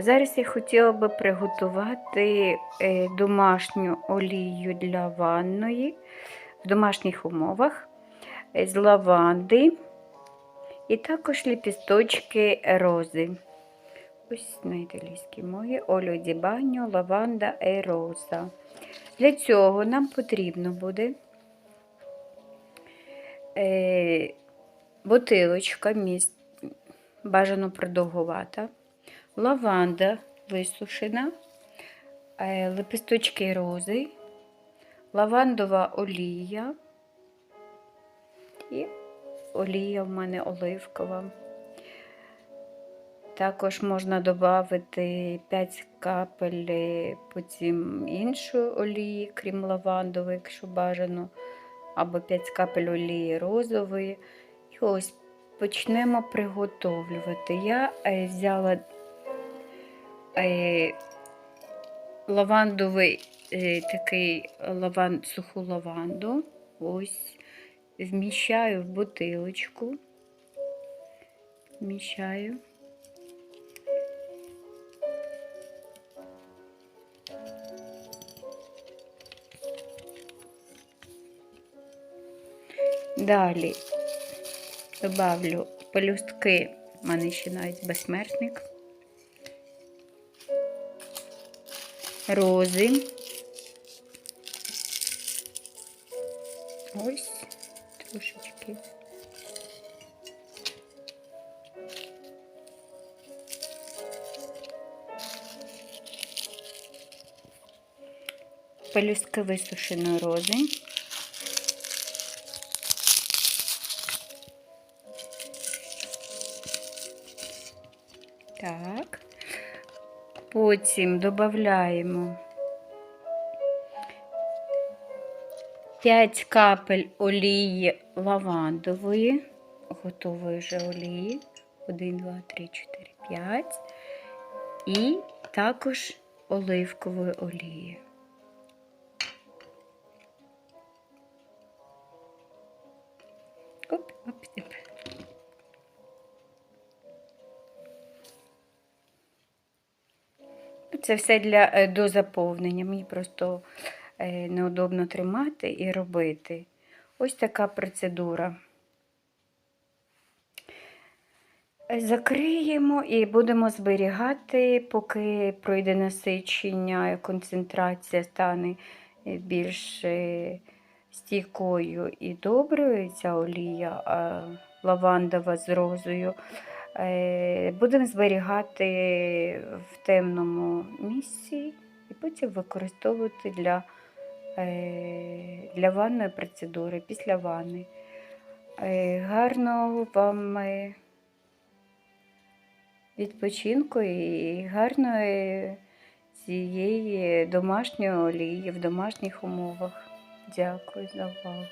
Зараз я хотіла би приготувати е, домашню олію для ванної в домашніх умовах е, з лаванди і також ліпісточки рози. Ось на італійській мові олio di bagno, лаванда e rosa. Для цього нам потрібно буде е, бутилочка бажано продовгувата, лаванда висушена, е, лепесточки рози, лавандова олія і олія в мене оливкова. Також можна додати 5 капель е, потім іншої олії, крім лавандової, якщо бажано, або 5 капель олії розової. І ось почнемо приготовлювати. Я е, взяла е, лавандовий е, такий лаван, суху лаванду. Ось вміщаю в бутилочку. Вміщаю. Далі добавлю пелюстки, в мене ще навіть безсмертник, рози. Ось трошечки. Пелюстки висушеної рози. Так. Потім додаємо 5 капель олії лавандової, готової вже олії. 1, 2, 3, 4, 5. І також оливкової олії. Оп, оп, оп. Це все для е, дозаповнення. Мені просто е, неудобно тримати і робити. Ось така процедура. Е, Закриємо і будемо зберігати, поки пройде насичення, концентрація стане більш стійкою і доброю ця олія лавандова з розою. Будемо зберігати в темному місці і потім використовувати для, для ванної процедури після ванни. Гарного вам відпочинку і гарної цієї домашньої олії в домашніх умовах. Дякую за увагу.